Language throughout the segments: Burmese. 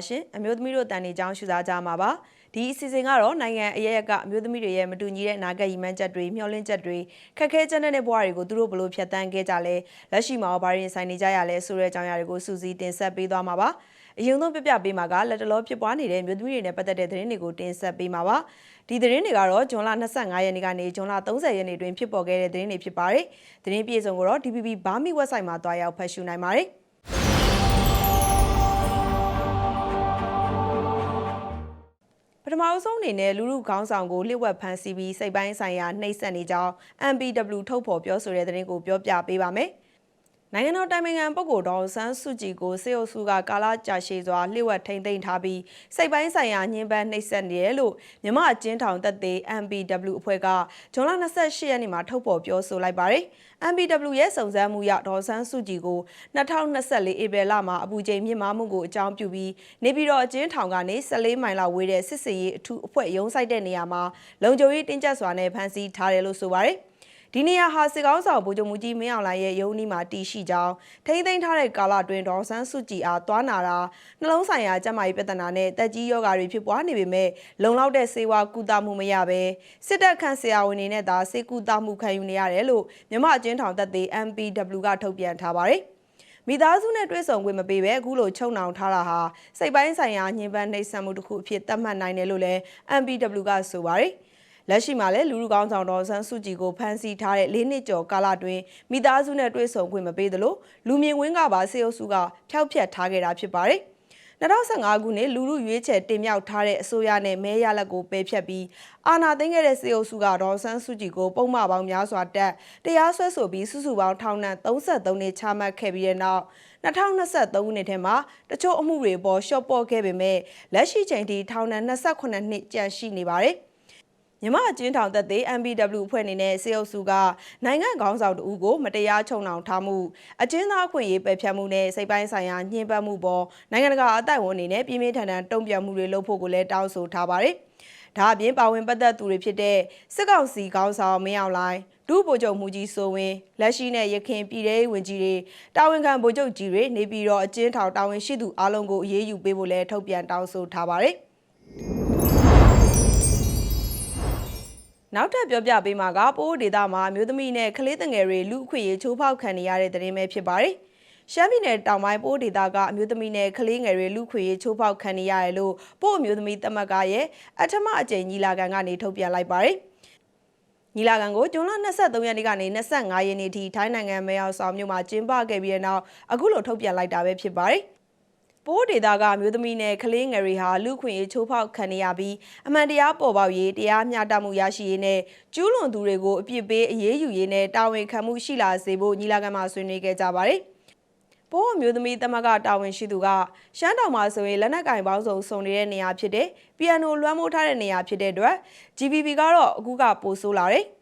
အားလုံးပဲမင်္ဂလာပါရှင်အမျိုးသမီးတို့တန်နေကြောင်းရှုစားကြမှာပါဒီအစီအစဉ်ကတော့နိုင်ငံအရရက်ကအမျိုးသမီးတွေရဲ့မတူညီတဲ့နာဂတ်ရည်မှန်းချက်တွေမျှော်လင့်ချက်တွေခက်ခဲချက်တဲ့ဘဝတွေကိုသူတို့ဘလို့ဖြတ်တန်းခဲ့ကြလဲလက်ရှိမှာဘာရင်ဆိုင်နေကြရလဲဆိုတဲ့အကြောင်းအရာတွေကိုစူးစီးတင်ဆက်ပေးသွားမှာပါအရင်ဆုံးပြပြပေးမှာကလက်တလောဖြစ်ပွားနေတဲ့မြို့သမီးတွေနဲ့ပတ်သက်တဲ့သတင်းတွေကိုတင်ဆက်ပေးမှာပါဒီသတင်းတွေကတော့ဇွန်လ25ရက်နေ့ကနေဇွန်လ30ရက်နေ့တွင်ဖြစ်ပေါ်ခဲ့တဲ့သတင်းတွေဖြစ်ပါတယ်သတင်းပြေဆုံးကိုတော့ DPP Burmese website မှာတွားရောက်ဖတ်ရှုနိုင်ပါတယ် ထမအဆုံးအနေနဲ့လူလူခေါင်းဆောင်ကိုလျှို့ဝှက်ဖမ်းဆီးပြီးစိတ်ပိုင်းဆိုင်ရာနှိပ်စက်နေကြောင်း MPW ထုတ်ဖော်ပြောဆိုတဲ့သတင်းကိုပြောပြပေးပါမယ်။ နိုင်ငံတော်တိုင်ပင်ခံပုဂ္ဂိုလ်ဒေါ်ဆန်းစုကြည်ကိုစေအုပ်စုကကာလကြာရှည်စွာလျှို့ဝှက်ထိန်းသိမ်းထားပြီးစိတ်ပိုင်းဆိုင်ရာညှဉ်းပန်းနှိပ်စက်နေတယ်လို့မြမအကျဉ်းထောင်တပ်သေး MPW အဖွဲ့ကဇွန်လ28ရက်နေ့မှာထုတ်ဖော်ပြောဆိုလိုက်ပါတယ်။ MPW ရဲ့စုံစမ်းမှုရဒေါ်ဆန်းစုကြည်ကို2024ဧပြီလမှာအပူချိန်မြင့်မားမှုကိုအကြောင်းပြုပြီးနေပြည်တော်အကျဉ်းထောင်ကနေ14မိုင်လောက်ဝေးတဲ့စစ်စေးရေးအထူးအဖွဲ့ရုံးဆိုင်တဲ့နေရာမှာလုံခြုံရေးတင်းကျပ်စွာနဲ့ဖမ်းဆီးထားတယ်လို့ဆိုပါတယ်။ ဒီနေရာဟာစစ်ကောင်းဆောင်ဗိုလ်ချုပ်မူကြီးမင်းအောင်လှိုင်ရဲ့ရုံးနီးမှာတည်ရှိကြောင်းထိမ့်သိမ်းထားတဲ့ကာလအတွင်းဒေါ်ဆန်းစုကြည်အားသွားနာတာနှလုံးဆိုင်ရာကျန်းမာရေးပြဿနာနဲ့တက်ကြီးယောဂါတွေဖြစ်ပွားနေပေမဲ့လုံလောက်တဲ့ဆေးဝါးကုသမှုမရဘဲစစ်တပ်ခန့်ဆရာဝန်တွေနဲ့သာဆေးကုသမှုခံယူနေရတယ်လို့မြမအကျဉ်းထောင်တပ်သေး MPW ကထုတ်ပြန်ထားပါတယ်မိသားစုနဲ့တွေ့ဆုံခွင့်မပေးဘဲအခုလိုချုံနှောင်ထားတာဟာစိတ်ပိုင်းဆိုင်ရာညှဉ်းပန်းနှိပ်စက်မှုတစ်ခုအဖြစ်သတ်မှတ်နိုင်တယ်လို့လည်း MPW ကဆိုပါတယ်။ လက်ရှိမှာလည်းလူလူကောင်းဆောင်တော်ဆန်းစုကြည်ကိုဖမ်းဆီးထားတဲ့၄နှစ်ကျော်ကာလတွင်မိသားစုနဲ့တွေ့ဆုံခွင့်မပေးသလိုလူမြင့်ဝင်းကပါစေအုပ်စုကဖျောက်ဖျက်ထားခဲ့တာဖြစ်ပါတယ်2015ခုနှစ်လူလူရွေးချယ်တင်မြှောက်ထားတဲ့အစိုးရနဲ့မဲရလက်ကိုပယ်ဖျက်ပြီးအာဏာသိမ်းခဲ့တဲ့စေအုပ်စုကဒေါ်ဆန်းစုကြည်ကိုပုံမှန်ပေါင်းများစွာတက်တရားစွဲဆိုပြီးစုစုပေါင်းထောင်ဒဏ်33နှစ်ချမှတ်ခဲ့ပြီးတဲ့နောက်2023ခုနှစ်ထဲမှာတချို့အမှုတွေပေါ်ရှော့ပေါ့ခဲ့ပေမဲ့လက်ရှိချိန်ထိထောင်ဒဏ်28နှစ်ကျန်ရှိနေပါတယ်။ မြမအကျဉ်းထောင်သက်သေ MBW အဖွဲ့အနေနဲ့စေအုပ်စုကနိုင်ငံခေါင်းဆောင်တဦးကိုမတရားချုံနှောင်ထားမှုအကျဉ်းသားခွင့်ရေးပယ်ဖျက်မှုနဲ့စိတ်ပိုင်းဆိုင်ရာညှဉ်းပန်းမှုပေါ်နိုင်ငံတကာအတိုက်အဝန်အနေနဲ့ပြင်းပြင်းထန်ထန်တုံ့ပြန်မှုတွေလုပ်ဖို့ကိုလည်းတောင်းဆိုထားပါတယ်။ဒါအပြင်ပါဝင်ပတ်သက်သူတွေဖြစ်တဲ့စစ်ကောင်စီခေါင်းဆောင်မင်းအောင်လှိုင်ဒုဗိုလ်ချုပ်မူကြီးစိုးဝင်းလက်ရှိနဲ့ရခင်ပြည်ထောင်ဝင်ကြီးတွေတာဝန်ခံဗိုလ်ချုပ်ကြီးတွေနေပြည်တော်အကျဉ်းထောင်တာဝန်ရှိသူအားလုံးကိုအရေးယူပေးဖို့လည်းထုတ်ပြန်တောင်းဆိုထားပါတယ်။ နောက်ထပ်ပြောပြပေးမှာကပိုးဒေတာမှာမျိုးသမီးနဲ့ကလေးငယ်တွေလူအခွင့်အရေးချိုးဖောက်ခံနေရတဲ့သတင်းပဲဖြစ်ပါတယ်။ရှမ်းပြည်နယ်တောင်ပိုင်းပိုးဒေတာကအမျိုးသမီးနဲ့ကလေးငယ်တွေလူခွေရေးချိုးဖောက်ခံနေရတယ်လို့ပို့အမျိုးသမီးတမတ်ကရဲ့အထမအကြိမ်ညီလာခံကနေထုတ်ပြန်လိုက်ပါတယ်။ညီလာခံကိုကျွန်းလ23ရက်နေ့ကနေ25ရက်နေ့ထိထိုင်းနိုင်ငံမဲအောင်ဆောင်မြို့မှာကျင်းပခဲ့ပြီးတဲ့နောက်အခုလိုထုတ်ပြန်လိုက်တာပဲဖြစ်ပါတယ်။ ပိုးဒေတာကမျိုးသမီးနဲ့ကလေးငယ်တွေဟာလူခွင့်ရေးချိုးဖောက်ခံနေရပြီးအမှန်တရားပေါ်ပေါက်ရေးတရားမျှတမှုရရှိရေးနဲ့ကျူးလွန်သူတွေကိုအပြစ်ပေးအရေးယူရေးနဲ့တာဝန်ခံမှုရှိလာစေဖို့ညီလာခံမှာဆွေးနွေးခဲ့ကြပါတယ်။ပိုးအမျိုးသမီးသမဂတာဝန်ရှိသူကရှမ်းတောင်မှာဆိုရင်လက်နက်ကင်ပေါင်းစုံစုံနေတဲ့နေရာဖြစ်တဲ့ပီယနိုလွှမ်းမိုးထားတဲ့နေရာဖြစ်တဲ့အတွက် GBB ကတော့အခုကပိုဆိုးလာတယ်။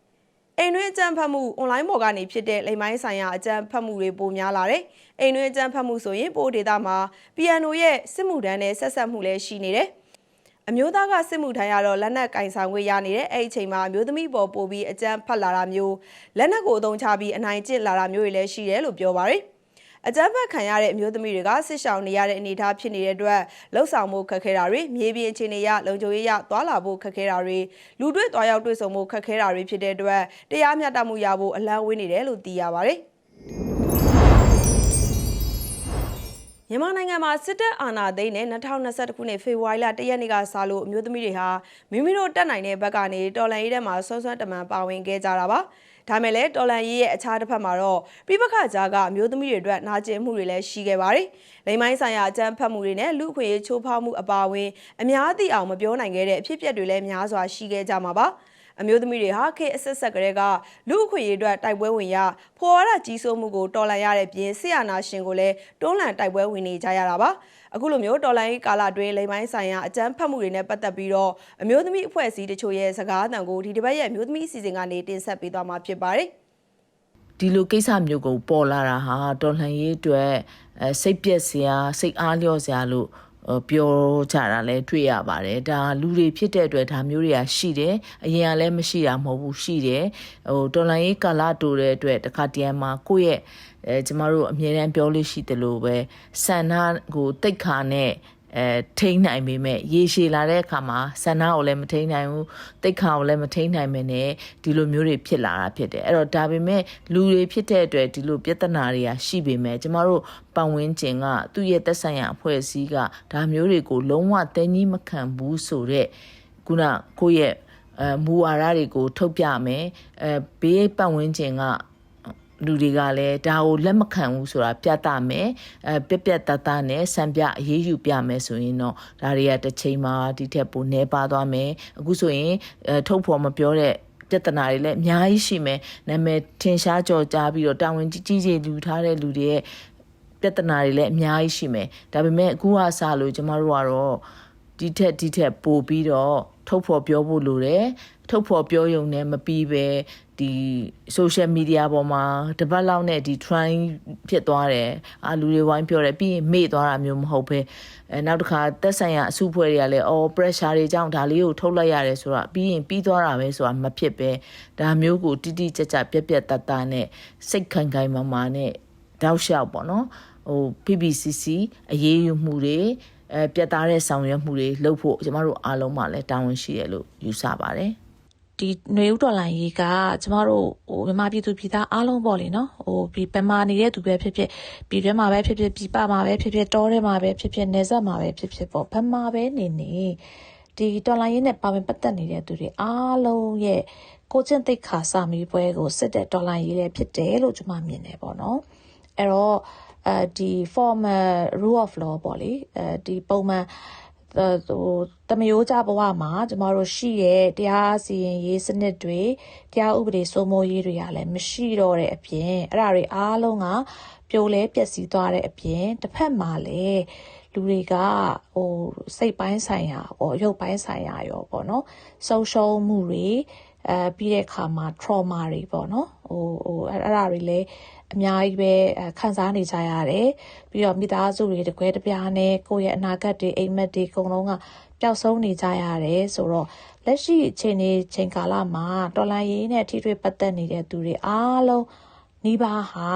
အိမ်တွင်းအကြမ်းဖက်မှုအွန်လိုင်းပေါ်ကနေဖြစ်တဲ့လိမ်မိုင်းဆိုင်ရာအကြမ်းဖက်မှုတွေပိုများလာတယ်။အိမ်တွင်းအကြမ်းဖက်မှုဆိုရင်ပိုဒေတာမှာ PNO ရဲ့စစ်မှုထမ်းနဲ့ဆက်ဆက်မှုလည်းရှိနေတယ်။အမျိုးသားကစစ်မှုထမ်းရတော့လက်နက်ကင်ဆောင်ခွင့်ရနေတဲ့အဲ့ဒီအချိန်မှာအမျိုးသမီးပေါ်ပို့ပြီးအကြမ်းဖက်လာတာမျိုးလက်နက်ကိုအသုံးချပြီးအနိုင်ကျင့်လာတာမျိုးတွေလည်းရှိတယ်လို့ပြောပါရယ်။ အကြမ်းဖက်ခံရတဲ့အမျိုးသမီးတွေကစစ်ရှောင်နေရတဲ့အနေအထားဖြစ်နေတဲ့အတွက်လှုပ်ဆောင်မှုခက်ခဲတာတွေမြေပြင်အခြေအနေရလုံခြုံရေးရသွာလာဖို့ခက်ခဲတာတွေလူတွေ့သွားရောက်တွေ့ဆုံမှုခက်ခဲတာတွေဖြစ်တဲ့အတွက်တရားမျှတမှုရဖို့အလံဝင်းနေတယ်လို့သိရပါတယ်မြန်မာနိုင်ငံမှာစစ်တပ်အာဏာသိမ်းတဲ့2021ခုနှစ်ဖေဖော်ဝါရီလ1ရက်နေ့ကစလို့အမျိုးသမီးတွေဟာမိမိတို့တက်နိုင်တဲ့ဘက်ကနေတော်လန်ရေးထဲမှာဆွမ်းဆွမ်းတမန်ပါဝင်ခဲ့ကြတာပါ။ ဒါမဲ့လည်းတော်လန်ရေးရဲ့အခြားတစ်ဖက်မှာတော့ပြပခကြားကအမျိုးသမီးတွေအတွက်နာကျင်မှုတွေလည်းရှိခဲ့ပါတယ်။လိမ်မိုင်းဆိုင်ရာအကြမ်းဖက်မှုတွေနဲ့လူခွေရေးချိုးဖောက်မှုအပါအဝင်အများသိအောင်မပြောနိုင်ခဲ့တဲ့အဖြစ်အပျက်တွေလည်းများစွာရှိခဲ့ကြမှာပါ။အမျိုးသမီးတွေဟာခေအဆက်ဆက်ကလေးကလူအခွင့်အရေးအတွက်တိုက်ပွဲဝင်ရဖော်ဝါဒကြီးစိုးမှုကိုတော်လှန်ရတဲ့ပြင်ဆရာနာရှင်ကိုလည်းတွန်းလှန်တိုက်ပွဲဝင်နေကြရတာပါ အခုလိုမျိုးတော်လိုင်းကာလအတွင်းလိမ်ပိုင်းဆိုင်ရာအကြမ်းဖက်မှုတွေနဲ့ပတ်သက်ပြီးတော့အမျိုးသမီးအဖွဲ့အစည်းတချို့ရဲ့စကားအသံကိုဒီတစ်ပတ်ရဲ့အမျိုးသမီးအစီအစဉ်ကနေတင်ဆက်ပေးသွားမှာဖြစ်ပါတယ်ဒီလိုကိစ္စမျိုးကိုပေါ်လာတာဟာတော်လှန်ရေးအတွက်အဲစိတ်ပြက်စရာစိတ်အားလျော့စရာလို့ဟို ပြောကြတာလည်းတွေ့ရပါတယ်ဒါလူတွေဖြစ်တဲ့အတွက်ဒါမျိုးတွေကရှိတယ်အရင်ကလည်းမရှိတာမဟုတ်ဘူးရှိတယ်ဟိုတော်လိုင်းရေးကာလတိုတဲ့အတွက်တခါတည်းမှာကိုယ့်ရဲ့အဲကျမတို့အမြဲတမ်းပြောလို့ရှိတယ်လို့ပဲဆန္ဒကိုတိတ်ခါနဲ့ အဲထိန်းနိုင်ပေမဲ့ရေရှည်လာတဲ့အခါမှာဆန္ဒကိုလည်းမထိန်းနိုင်ဘူးတိတ်ခါကိုလည်းမထိန်းနိုင်မနဲ့ဒီလိုမျိုးတွေဖြစ်လာတာဖြစ်တယ်အဲ့တော့ဒါပေမဲ့လူတွေဖြစ်တဲ့အတွက်ဒီလိုပြဿနာတွေကရှိပေမဲ့ကျမတို့ပတ်ဝန်းကျင်ကသူ့ရဲ့သက်ဆိုင်ရာအဖွဲ့အစည်းကဒါမျိုးတွေကိုလုံးဝတင်းကြီးမခံဘူးဆိုတော့ခုနကိုယ့်ရဲ့အဲမူဝါဒတွေကိုထုတ်ပြမယ်အဲဘေးပတ်ဝန်းကျင်က လူတွေကလည်းဒါကိုလက်မခံဘူးဆိုတာပြသမယ်အဲပြက်ပြက်တတ်တနဲ့စံပြအရေးယူပြမယ်ဆိုရင်တော့ဒါတွေကတစ်ချိန်မှာဒီထက်ပိုနှဲပါသွားမယ်အခုဆိုရင်အဲထုတ်ဖော်မပြောတဲ့ပြဿနာတွေလည်းအများကြီးရှိမယ်နာမည်ထင်ရှားကြော်ကြားပြီးတော့တာဝန်ကြီးကြီးကြီးလူထားတဲ့လူတွေရဲ့ပြဿနာတွေလည်းအများကြီးရှိမယ်ဒါပေမဲ့အခုကစလို့ကျမတို့ကတော့ ဒီထက်ဒီထက်ပိုပြီးတော့ထုတ်ဖော်ပြောဖို့လိုတယ်ထုတ်ဖော်ပြောရုံနဲ့မပြီးပဲဒီ social media ပေါ်မှာတပတ်လောက်နဲ့ဒီ trend ဖြစ်သွားတယ်အာလူတွေဝိုင်းပြောတယ်ပြီးရင်မေ့သွားတာမျိုးမဟုတ်ပဲအဲနောက်တစ်ခါသက်ဆိုင်ရာအစုဖွဲ့တွေကလည်းအော် pressure တွေကြောင့်ဒါလေးကိုထုတ်လိုက်ရတယ်ဆိုတာပြီးရင်ပြီးသွားတာပဲဆိုတာမဖြစ်ပဲဒါမျိုးကိုတိတိကျကျပြက်ပြက်တတ်တာနဲ့စိတ်ခိုင်ခိုင်မာမာနဲ့တောက်လျှောက်ပေါ့နော်ဟို PPCC အရေးယူမှုတွေ အဲပြတ်သားတဲ့ဆောင်ရွက်မှုတွေလုပ်ဖို့ကျမတို့အားလုံးမှာလည်းတာဝန်ရှိတယ်လို့ယူဆပါတယ်ဒီຫນွေဥတော်လိုင်းရေးကကျမတို့ဟိုမြန်မာပြည်သူပြည်သားအားလုံးပေါ့လေနော်ဟိုဒီပမာနေတဲ့သူပဲဖြစ်ဖြစ်ပြည်တွင်းမှာပဲဖြစ်ဖြစ်ပြည်ပမှာပဲဖြစ်ဖြစ်တောထဲမှာပဲဖြစ်ဖြစ်နေဆက်မှာပဲဖြစ်ဖြစ်ပေါ့ဘမာပဲနေနေဒီတော်လိုင်းရေးနဲ့ပါဝင်ပတ်သက်နေတဲ့သူတွေအားလုံးရဲ့ကိုချင်းသိက္ခာစာမီပွဲကိုစစ်တဲ့တော်လိုင်းရေးလည်းဖြစ်တယ်လို့ကျမမြင်တယ်ပေါ့နော်အဲ့တော့ အဲဒီ formal rule of law ပေါ့လေအဲဒီပုံမှန်ဟိုတမယိုးကြဘဝမှာကျမတို့ရှိရဲ့တရားစီရင်ရေးစနစ်တွေတရားဥပဒေစိုးမိုးရေးတွေကလည်းမရှိတော့တဲ့အပြင်အဲ့ဒါတွေအားလုံးကပြိုလဲပျက်စီးသွားတဲ့အပြင်တစ်ဖက်မှာလည်း လူတွေကဟိုစိတ်ပိုင်းဆိုင်ရာပေါ့ရုပ်ပိုင်းဆိုင်ရာရောပေါ့နော်ဆုံးရှုံးမှုတွေအဲပြီးတဲ့အခါမှာ trauma တွေပေါ့နော်ဟိုဟိုအဲ့အဲ့ဒါတွေလည်းအများကြီးပဲအဲခံစားနေကြရတယ်ပြီးတော့မိသားစုတွေတကွဲတပြားနဲ့ကိုယ့်ရဲ့အနာဂတ်တွေအိမ်မက်တွေအကုန်လုံးကပျောက်ဆုံးနေကြရတယ်ဆိုတော့လက်ရှိအချိန်นี้ချိန်ကာလမှာတော်လန်ရေးနဲ့ထိတွေ့ပတ်သက်နေတဲ့သူတွေအားလုံးနှီးပါးဟာ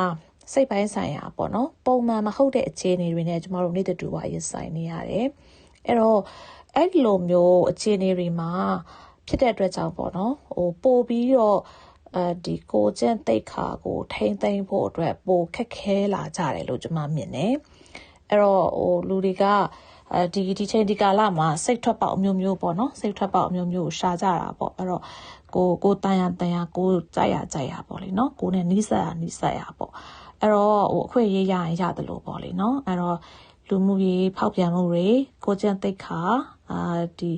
စိတ်ပိုင်းဆိုင်ရာပေါ့နော်ပုံမှန်မဟုတ်တဲ့အခြေအနေတွေနဲ့ကျမတို့နေ့တူဝါရင်ဆိုင်နေရတယ်အဲ့တော့အဲ့ဒီလိုမျိုးအခြေအနေတွေမှာဖြစ်တဲ့အတွက်ကြောင့်ပေါ့နော်ဟိုပို့ပြီးတော့အဲဒီကိုကျင့်သိက္ခာကို ထိမ့်သိမ့်ဖို့အတွက်ပိုခက်ခဲလာကြတယ်လို့ကျွန်မမြင်တယ်အဲ့တော့ဟိုလူတွေကအဲဒီဒီချိန်ဒီကာလမှာစိတ်ထွက်ပေါက်အမျိုးမျိုးပေါ့နော်စိတ်ထွက်ပေါက်အမျိုးမျိုးကိုရှာကြတာပေါ့အဲ့တော့ကိုကိုတန်ရတန်ရကိုကြိုက်ရကြိုက်ရပေါ့လေနော်ကိုနဲ့နီးစပ်ရနီးစပ်ရပေါ့ အဲ့တော့ဟိုအခွင့်အရေးရရင်ရတယ်လို့ပေါ့လေနော်အဲ့တော့လူမှုရေးဖောက်ပြန်မှုတွေကိုကျင့်သိက္ခာအာဒီ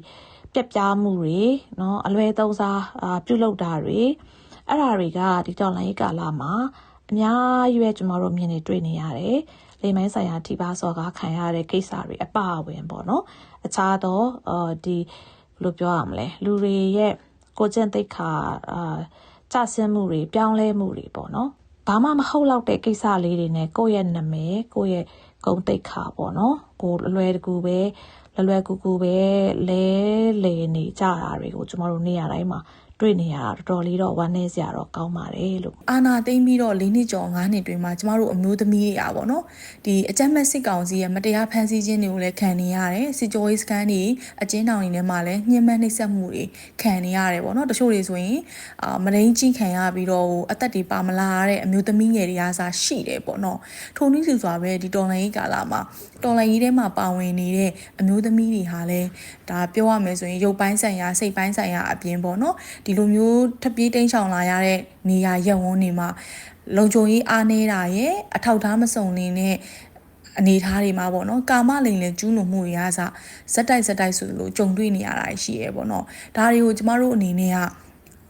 ပြက်ပြားမှုတွေနော်အလွဲသုံးစားအာပြုလုပ်တာတွေအဲ့ဓာတွေကဒီတော်လိုင်းရေးကာလမှာအများကြီးပဲကျွန်တော်တို့မြင်နေတွေ့နေရတယ်လိမ်မိုင်းဆိုင်ရာထိပါစော်ကားခံရတဲ့ကိစ္စတွေအပါအဝင်ပေါ့နော်အခြားသောအာဒီဘယ်လိုပြောရမလဲလူတွေရဲ့ကိုကျင့်သိက္ခာအာကျဆင်းမှုတွေပြောင်းလဲမှုတွေပေါ့နော် ဘာမှမဟုတ်တော့တဲ့ကိစ္စလေးတွေနဲ့ကိုယ့်ရဲ့နာမည်ကိုယ့်ရဲ့ဂုဏ်သိက္ခာပေါ့နော်ကိုအလွယ်တကူပဲလွယ်လွယ်ကူကူပဲလဲလေနေကြတာတွေကိုကျမတို့နေရာတိုင်းမှာ တွေ့နေရတာတော်တော်လေးတော့ဝမ်းနည်းစရာတော့ကောင်းပါတယ်လို့အာနာသိမ့်ပြီးတော့၄နှစ်ကျော်၅နှစ်တွင်မှာကျမတို့အမျိုးသမီးတွေอ่ะဗောနော်ဒီအကြမ်းမဲ့စစ်ကောင်စီရဲ့မတရားဖမ်းဆီးခြင်းတွေကိုလည်းခံနေရတယ်စစ်ကြောရေးစကန်တွေအကျဉ်းထောင်တွေထဲမှာလည်းညှဉ်းပန်းနှိပ်စက်မှုတွေခံနေရတယ်ဗောနော်တချို့တွေဆိုရင်အာမရင်းချင်းခံရပြီးတော့ဟိုအသက်တွေပါမလာရတဲ့အမျိုးသမီးငယ်တွေကစားရှိတယ်ဗောနော်ထိုနည်းစီစွာပဲဒီတော်လိုင်းရေးကာလမှာတော်လိုင်းရေးထဲမှာပါဝင်နေတဲ့အမျိုးသမီးတွေဟာလည်းဒါပြောရမယ်ဆိုရင်ရုပ်ပိုင်းဆိုင်ရာစိတ်ပိုင်းဆိုင်ရာအပြင်ဗောနော်ဒီလိုမျိုးထပ်ပြေးတိမ်းရှောင်လာရတဲ့နေရာရက်ဝန်းတွေမှာလုံခြုံရေးအားနေတာရဲ့အထောက်ထားမစုံနေတဲ့အနေထားတွေမှာပေါ့နော်ကာမလိန်လည်းကျူးလွန်မှုတွေကစဇက်တိုက်ဇက်တိုက်ဆိုလို့ကြုံတွေ့နေရတာရှိရဲပေါ့နော်ဒါတွေကိုကျမတို့အနေနဲ့က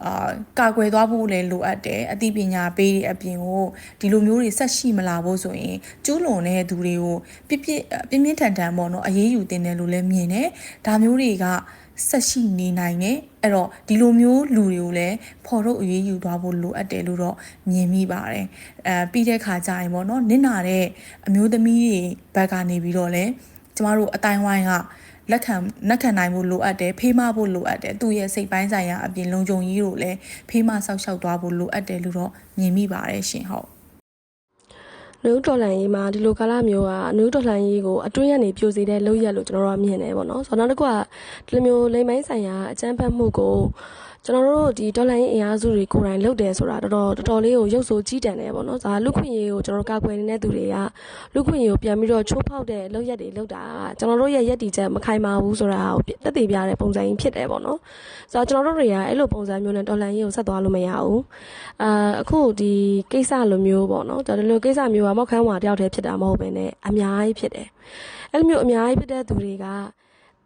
အာကာကွယ်သွားဖို့လည်းလိုအပ်တယ်အသိပညာပေးတဲ့အပြင်ကိုဒီလိုမျိုးတွေဆက်ရှိမလာဖို့ဆိုရင်ကျူးလွန်တဲ့သူတွေကိုပြစ်ပြစ်ပြင်းပြင်းထန်ထန်ပေါ့နော်အရေးယူတင်တယ်လို့လည်းမြင်တယ်ဒါမျိုးတွေက ဆက်ရှိနေနိုင်တယ်အဲ့တော့ဒီလိုမျိုးလူတွေကိုလည်းဖော်ထုတ်အရေးယူသွားဖို့လိုအပ်တယ်လို့တော့မြင်မိပါတယ်အဲပြီးတဲ့ခါကျရင်ပေါ့နော်နင့်နာတဲ့အမျိုးသမီးတွေဘက်ကနေပြီးတော့လည်းကျမတို့အတိုင်းဝိုင်းကလက်ခံလက်ခံနိုင်ဖို့လိုအပ်တယ်ဖေးမဖို့လိုအပ်တယ်သူ့ရဲ့စိတ်ပိုင်းဆိုင်ရာအပြင်လုံခြုံရေးကိုလည်းဖေးမဆောက်ရှောက်သွားဖို့လိုအပ်တယ်လို့တော့မြင်မိပါတယ်ရှင်ဟုတ် နယူးဒေါ်လာရေးမှာဒီလိုကာလမျိုးကနယူးဒေါ်လာရေးကိုအတွင်းကနေပြိုစေတဲ့လောက်ရက်လို့ကျွန်တော်တို့ကမြင်တယ်ပေါ့နော်ဆိုတော့နောက်တစ်ခုကဒီလိုမျိုးလိမ်မိုင်းဆိုင်ရာအကြမ်းဖက်မှုကို ကျွန်တော်တို့ဒီဒေါ်လာရေးအင်အားစုတွေကိုယ်တိုင်လုပ်တယ်ဆိုတာတော်တော်တော်တော်လေးကိုရုပ်ဆိုးကြီးတန်တယ်ပေါ့နော်ဒါလူခွင့်ရေးကိုကျွန်တော်တို့ကာကွယ်နေတဲ့သူတွေကလူခွင့်ရေးကိုပြန်ပြီးတော့ချိုးဖောက်တဲ့လောက်ရက်တွေလောက်တာကကျွန်တော်တို့ရဲ့ရက်တီချက်မခိုင်မာဘူးဆိုတာကိုတက်သေးပြတဲ့ပုံစံကြီးဖြစ်တယ်ပေါ့နော်ဆိုတော့ကျွန်တော်တို့တွေကအဲ့လိုပုံစံမျိုးနဲ့ဒေါ်လာရေးကိုဆက်သွားလို့မရဘူးအာအခုဒီကိစ္စလိုမျိုးပေါ့နော်ဒါလိုကိစ္စမျိုးကမောက်ခန်းဝါတယောက်တည်းဖြစ်တာမဟုတ်ဘဲနဲ့အများကြီးဖြစ်တယ်အဲ့လိုမျိုးအများကြီးဖြစ်တဲ့သူတွေက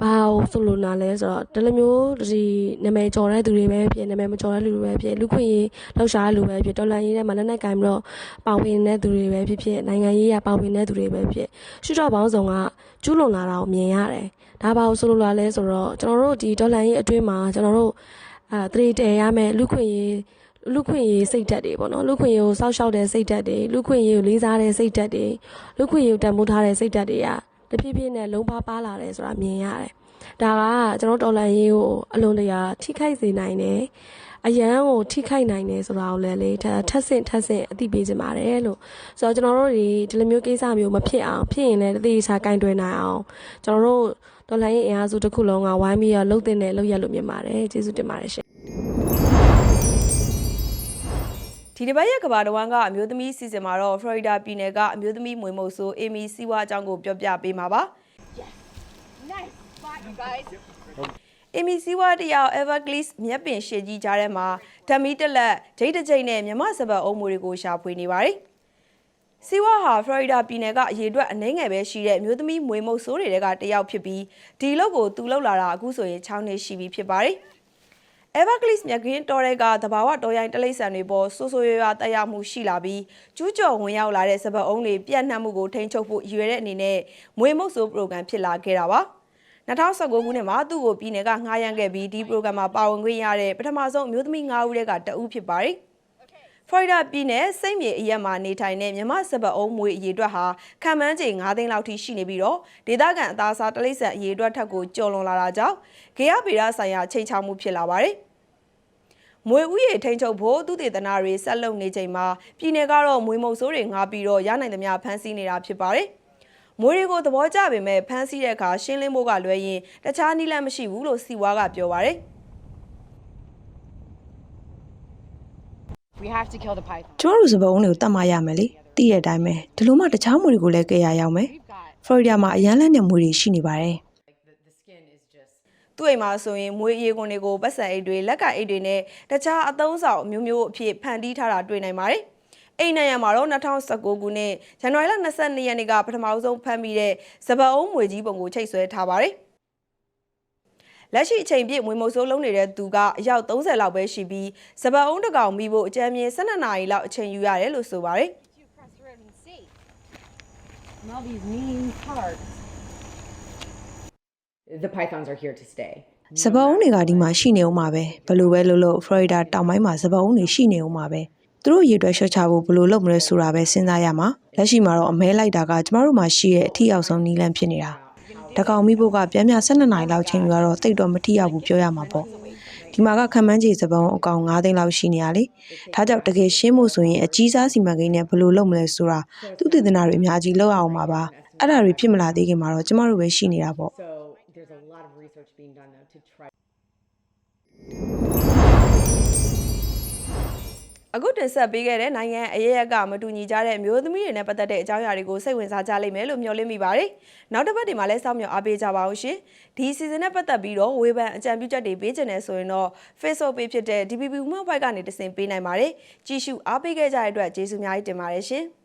ဘာလို့ဆိုလို့နာလဲဆိုတော့ဒီလိုမျိုးဒီနာမည်ကျော်တဲ့သူတွေပဲဖြစ်နာမည်မကျော်တဲ့လူတွေပဲဖြစ်လူခွင့်ရေးလောက်ရှားတဲ့လူပဲဖြစ်တော်လန်ရေးထဲမှာလက်နဲ့ကင်ပြီးတော့ပါဝင်တဲ့သူတွေပဲဖြစ်ဖြစ်နိုင်ငံရေးရပါဝင်တဲ့သူတွေပဲဖြစ်ရှုတော့ပေါင်းစုံကကျူးလွန်လာတာကိုမြင်ရတယ်ဒါဘာလို့ဆိုလို့လာလဲဆိုတော့ကျွန်တော်တို့ဒီဒေါ်လာရေးအတွင်းမှာကျွန်တော်တို့အာတရေတယ်ရမယ်လူခွင့်ရေးလူခွင့်ရေးစိတ်ဓာတ်တွေပေါ့နော်လူခွင့်ရေးကိုစောက်ရှောက်တဲ့စိတ်ဓာတ်တွေလူခွင့်ရေးကိုလေးစားတဲ့စိတ်ဓာတ်တွေလူခွင့်ရေးကိုတန်ဖိုးထားတဲ့စိတ်ဓာတ်တွေက တဖြည်းဖြည်းနဲ့လုံးပါပါလာတယ်ဆိုတာမြင်ရတယ်ဒါကကျွန်တော်ဒေါ်လာရေးကိုအလွန်တရာထိခိုက်စေနိုင်တယ်အရန်ကိုထိခိုက်နိုင်တယ်ဆိုတာကိုလည်းလေထပ်ထပ်ဆင့်ထပ်ဆင့်အသိပေးချင်ပါတယ်လို့ဆိုတော့ကျွန်တော်တို့ဒီဒီလိုမျိုးကိစ္စမျိုးမဖြစ်အောင်ဖြစ်ရင်လည်းတတိချာကင်တွယ်နိုင်အောင်ကျွန်တော်တို့ဒေါ်လာရေးအင်အားစုတစ်ခုလုံးကဝိုင်းပြီးတော့လှုပ်တင်တယ်လှုပ်ရက်လို့မြင်ပါတယ်ကျေးဇူးတင်ပါတယ်ရှင် ဒီတစ်ပတ်ရဲ့ကဘာတဝမ်းကအမျိုးသမီးစီစဉ်မှာတော့ Florida ပြည်နယ်ကအမျိုးသမီးမွေးမုတ်ဆိုးအေမီစီဝါအကြောင်းကိုပြောပြပေးမှာပါအေမီစီဝါတယောက် Everglades မြက်ပင်ရှည်ကြီးကြားထဲမှာဓမီတက်လက်ဂျိတ်တစ်ကြိမ်နဲ့မြမစပတ်အုံးမူတွေကိုရှာဖွေနေပါတယ်စီဝါဟာဖလော်ရီဒါပြည်နယ်ကအရေးအတွက်အနှဲငယ်ပဲရှိတဲ့အမျိုးသမီးမွေးမုတ်ဆိုးတွေကတယောက်ဖြစ်ပြီးဒီလောက်ကိုသူလောက်လာတာအခုဆိုရင်6နှစ်ရှိပြီဖြစ်ပါတယ်။ Everglades မြက်ကင်းတော်တွေကသဘာဝတော်ရိုင်းတလိษံတွေပေါ်ဆိုးဆိုးရွားရွားတက်ရောက်မှုရှိလာပြီးကျူးကျော်ဝင်ရောက်လာတဲ့စပတ်အုံးတွေပြန့်နှံ့မှုကိုထိန်းချုပ်ဖို့ရည်ရွယ်တဲ့အနေနဲ့မွေးမုတ်ဆိုး program ဖြစ်လာခဲ့တာပါ2019ခုနှစ်မှာသူ့ကိုပြည်နယ်ကငှားရမ်းခဲ့ပြီးဒီ program မှာပါဝင်ခွင့်ရတဲ့ပထမဆုံးအမျိုးသမီး9ဦးတည်းကတဦးဖြစ်ပါတယ် ဖလော်ရီဒါပြည်နယ်စိတ်မြေအရက်မှာနေထိုင်တဲ့မြမစပတ်အုံးမွေအရေးအတွက်ဟာခံမှန်းချိန်9သိန်းလောက်ထိရှိနေပြီးတော့ဒေသခံအသားအစားတလိษံအရေးအတွက်ထက်ကိုကျော်လွန်လာတာကြောင့်ဂေယဗေဒဆိုင်ရာချိန်ချောက်မှုဖြစ်လာပါတယ်။မွေဥယေထိန်ချုပ်ဖို့သူတေသနာတွေဆက်လုပ်နေချိန်မှာပြည်နယ်ကတော့မွေမုတ်ဆိုးတွေငားပြီးတော့ရနိုင်သမျှဖမ်းဆီးနေတာဖြစ်ပါတယ်။မွေတွေကိုသဘောကျပေမဲ့ဖမ်းဆီးတဲ့အခါရှင်းလင်းဖို့ကလွဲရင်တခြားနည်းလမ်းမရှိဘူးလို့စီဝါကပြောပါတယ်။ We have to kill the python. ကျမတို့စပုံးတွေကိုတတ်မှရမယ်လေတည့်တဲ့အတိုင်းပဲဒီလိုမှတခြားမွေတွေကိုလည်းကြရရောက်မယ် We've got ဖလော်ရီဒါမှာအရန်လက်နဲ့မွေတွေရှိနေပါတယ်သူ့အိမ်မှာဆိုရင်မွေးအေးခွန်တွေကိုပတ်စံအိတ်တွေလက်ကအိတ်တွေနဲ့တခြားအသုံးဆောင်အမျိုးမျိုးအဖြစ်ဖန်တီးထားတာတွေ့နိုင်ပါတယ်။အိမ်နိုင်ရမှာတော့2019ခုနှစ်ဇန်နဝါရီလ22ရက်နေ့ကပထမဆုံးဖမ်းမိတဲ့စပတ်အုံးမွေကြီးပုံကိုချိတ်ဆွဲထားပါတယ်။ လက်ရှိအချိန်ပြည့်မွေမုတ်ဆိုးလုံးနေတဲ့သူကအယောက်30လောက်ပဲရှိပြီးစပတ်အုံးတစ်ကောင်မိဖို့အကြမ်းမြင်12နာရီလောက်အချိန်ယူရတယ်လို့ဆိုပါတယ်။ you across the road and see. And all these mean parts. The pythons are here to stay. စပုံးတွေကဒီမှာရှိနေအောင်ပါပဲဘယ်လိုပဲလုပ်လို့ဖလော်ရီဒါတောင်ပိုင်းမှာစပုံးတွေရှိနေအောင်ပါပဲသူတို့ရေတွက်ရှော့ချဖို့ဘယ်လိုလုပ်မလဲဆိုတာပဲစဉ်းစားရမှာလက်ရှိမှာတော့အမဲလိုက်တာကကျမတို့မှာရှိရဲ့အထီအောင်ဆုံးနီးလန်းဖြစ်နေတာ တကောင်မိဖို့ကပြန်ပြန်12နာရီလောက်ချိန်ယူရတော့တိတ်တော့မထီရောက်ဘူးပြောရမှာပေါ့ဒီမှာကခံမှန်းကြီးစပုံးအကောင်9သိန်းလောက်ရှိနေရလေဒါကြောင့်တကယ်ရှင်းဖို့ဆိုရင်အကြီးစားစီမံကိန်းနဲ့ဘယ်လိုလုပ်မလဲဆိုတာသူတည်တနာတွေအများကြီးလုပ်အောင်ပါပါအဲ့ဒါတွေဖြစ်မလာသေးခင်မှာတော့ကျမတို့ပဲရှိနေတာပေါ့ So there's a lot of research being done though to try. အခုတင်ဆက်ပေးခဲ့တဲ့နိုင်ငံအရေးရက်ကမတူညီကြတဲ့အမျိုးသမီးတွေနဲ့ပတ်သက်တဲ့အကြောင်းအရာတွေကိုစိတ်ဝင်စားကြလိမ့်မယ်လို့မျှော်လင့်မိပါတယ်။နောက်တစ်ပတ်ဒီမှာလည်းစောင့်မျှော်အားပေးကြပါအောင်ရှင်။ဒီ season နဲ့ပတ်သက်ပြီးတော့ဝေဖန်အကြံပြုချက်တွေပေးခြင်းနဲ့ဆိုရင်တော့ Facebook page ဖြစ်တဲ့ DPP Women White ကနေတဆင့်ပေးနိုင်ပါတယ်။ကြည့်ရှုအားပေးခဲ့ကြတဲ့အတွက်ကျေးဇူးအများကြီးတင်ပါတယ်ရှင်။